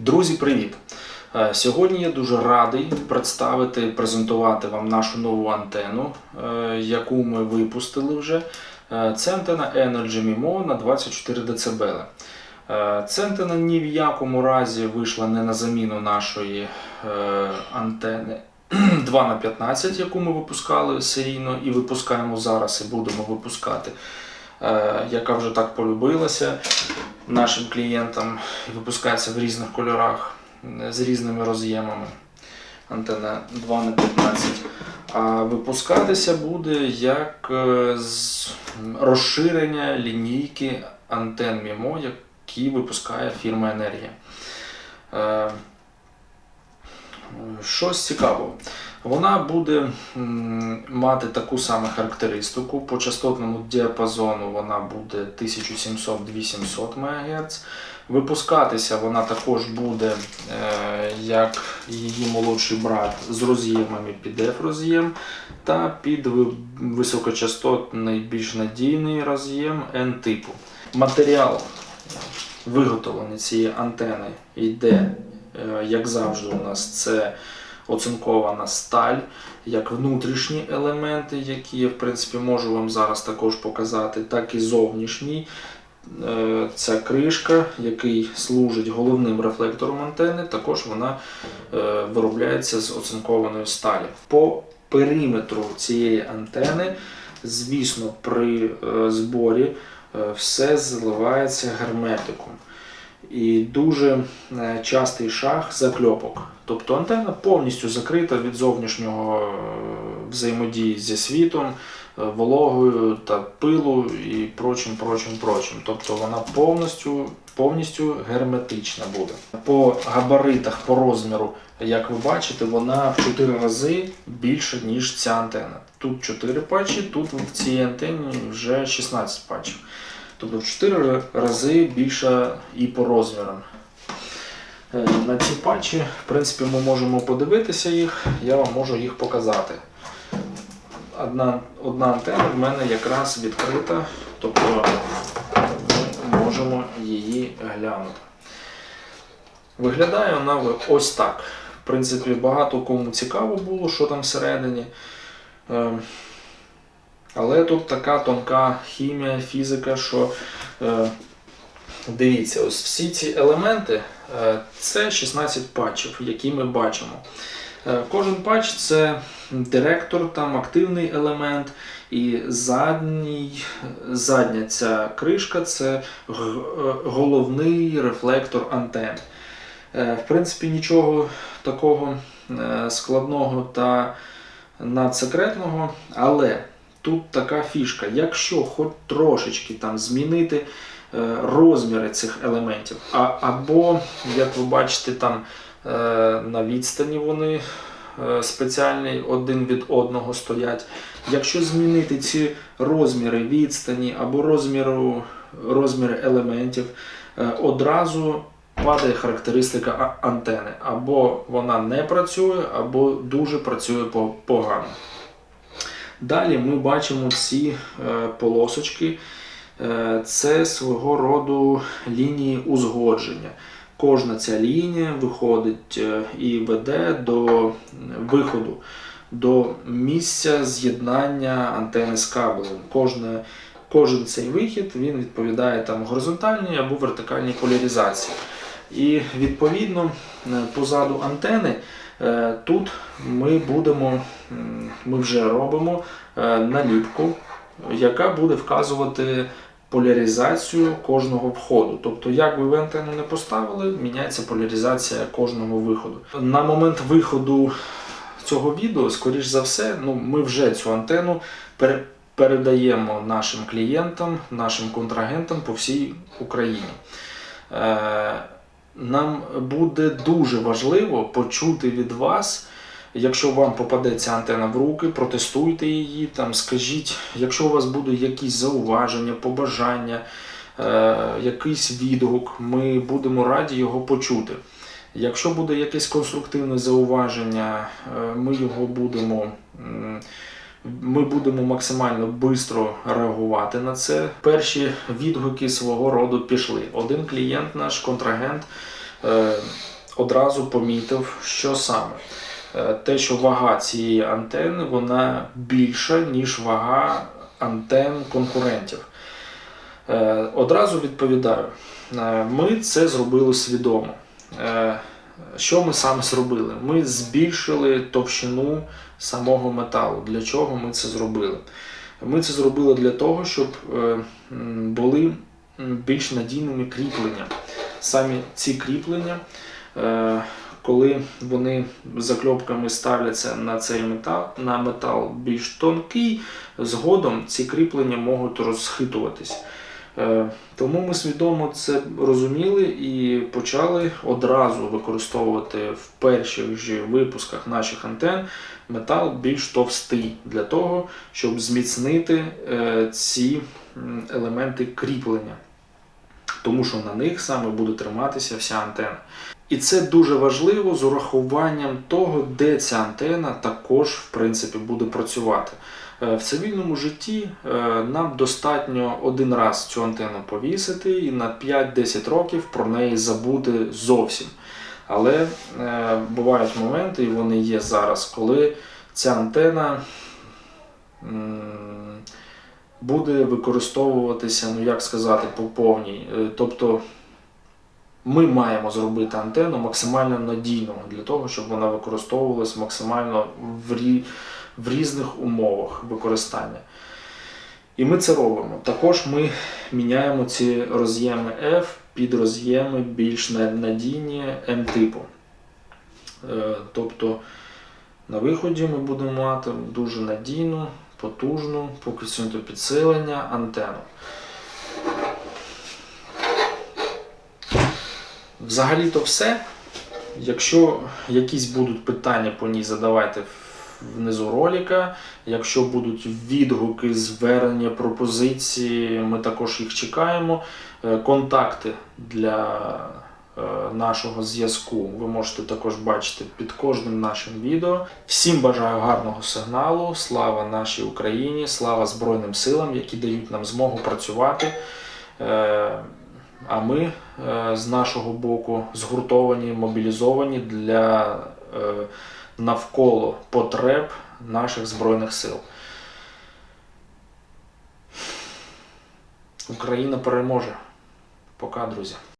Друзі, привіт! Е, Сьогодні я дуже радий представити, презентувати вам нашу нову антенну, е, яку ми випустили вже. Е, Це антена Energy MIMO на 24 дБ. Ця антена ні в якому разі вийшла не на заміну нашої антени 2 на 15 яку ми випускали серійно і випускаємо зараз, і будемо випускати, яка вже так полюбилася нашим клієнтам і випускається в різних кольорах е, з різними роз'ємами. Антенна 2 на 15 А випускатися буде як е, з розширення лінійки антен MIMO, які випускає фірма Енергія. Е, Щось цікавого. Вона буде мати таку саму характеристику. По частотному діапазону вона буде 1700-800 МГц. Випускатися вона також буде е, як її молодший брат з роз'ємами під F-роз'єм та під високочастотний більш надійний роз'єм N-типу. Матеріал виготовлення цієї антени йде, е, як завжди, у нас це оцинкована сталь, як внутрішні елементи, які я в принципі можу вам зараз також показати, так і зовнішній. Е, Ця кришка, який служить головним рефлектором антени, також вона е, виробляється з оцинкованої сталі. По периметру цієї антени, звісно, при е, зборі все заливається герметиком. І дуже е, частий шаг закльопок. Тобто антенна повністю закрита від зовнішнього е, взаємодії зі світом, е, вологою та пилу і прочим, прочим, прочим. Тобто вона повністю, повністю герметична буде. По габаритах, по розміру, як ви бачите, вона в 4 рази більше, ніж ця антенна. Тут 4 патчі, тут в цій антенні вже 16 патчів. Тобто в 4 рази більша і по розмірам. Е, На ці патчі, в принципі, ми можемо подивитися їх, я вам можу їх показати. Одна, одна антенна в мене якраз відкрита, тобто ми можемо її глянути. Виглядає вона ось так. В принципі, багато кому цікаво було, що там всередині. Але тут така тонка хімія, фізика, що е, дивіться, ось всі ці елементи е, це 16 патчів, які ми бачимо. Е, Кожен патч це директор, там активний елемент, і задній, задня ця кришка це е, головний рефлектор антени. Е, В принципі, нічого такого е, складного та надсекретного, але тут така фішка. Якщо хоч трошечки там змінити е, розміри цих елементів, а, або, як ви бачите, там е, на відстані вони е, спеціальні один від одного стоять. Якщо змінити ці розміри відстані або розміру, розміри елементів, одразу падає характеристика антени. Або вона не працює, або дуже працює погано. Далі ми бачимо ці е, полосочки. Е, Це свого роду лінії узгодження. Кожна ця лінія виходить е, і веде до виходу, до місця з'єднання антени з кабелем. Кожна, кожен цей вихід він відповідає там горизонтальній або вертикальній поляризації. І відповідно позаду антени тут ми будемо, ми вже робимо е, наліпку, яка буде вказувати поляризацію кожного входу. Тобто, як ви антенну не поставили, міняється поляризація кожного виходу. На момент виходу цього відео, скоріш за все, ну, ми вже цю антенну пере- передаємо нашим клієнтам, нашим контрагентам по всій Україні. Нам буде дуже важливо почути від вас, якщо вам попадеться антена в руки, протестуйте її, там, скажіть, якщо у вас будуть якісь зауваження, побажання, е, якийсь відгук, ми будемо раді його почути. Якщо буде якесь конструктивне зауваження, е, ми його будемо. Ми будемо максимально швидко реагувати на це. Перші відгуки свого роду пішли. Один клієнт, наш контрагент, е, одразу помітив, що саме. Е, Те, що вага цієї антени вона більша, ніж вага антен конкурентів. Е, Одразу відповідаю, ми це зробили свідомо. Що ми саме зробили? Ми збільшили товщину самого металу. Для чого ми це зробили? Ми це зробили для того, щоб е, були більш надійними кріплення. Самі ці кріплення, е, коли вони закльопками ставляться на цей метал, на метал більш тонкий, згодом ці кріплення можуть розхитуватись. Е, Тому ми свідомо це розуміли і почали одразу використовувати в перших же випусках наших антен метал більш товстий для того, щоб зміцнити е, ці елементи кріплення. Тому що на них саме буде триматися вся антена. І це дуже важливо з урахуванням того, де ця антена також в принципі буде працювати. Е, В цивільному житті е, нам достатньо один раз цю антенну повісити і на 5-10 років про неї забути зовсім. Але е, бувають моменти, і вони є зараз, коли ця антена буде використовуватися, ну як сказати, по повній. Тобто ми маємо зробити антенну максимально надійною для того, щоб вона використовувалась максимально в, рі... в різних умовах використання. І ми це робимо. Також ми міняємо ці роз'єми F під роз'єми більш надійні М-типу. Е, Тобто на виході ми будемо мати дуже надійну, потужну по коефіцієнту підсилення антенну. Взагалі-то все. Якщо якісь будуть питання по ній, задавайте внизу ролика. Якщо будуть відгуки, звернення, пропозиції, ми також їх чекаємо. Е, Контакти для е, нашого зв'язку ви можете також бачити під кожним нашим відео. Всім бажаю гарного сигналу. Слава нашій Україні, слава Збройним силам, які дають нам змогу працювати. Е, А ми з нашого боку згуртовані, мобілізовані для навколо потреб наших Збройних сил. Україна переможе. Пока, друзі.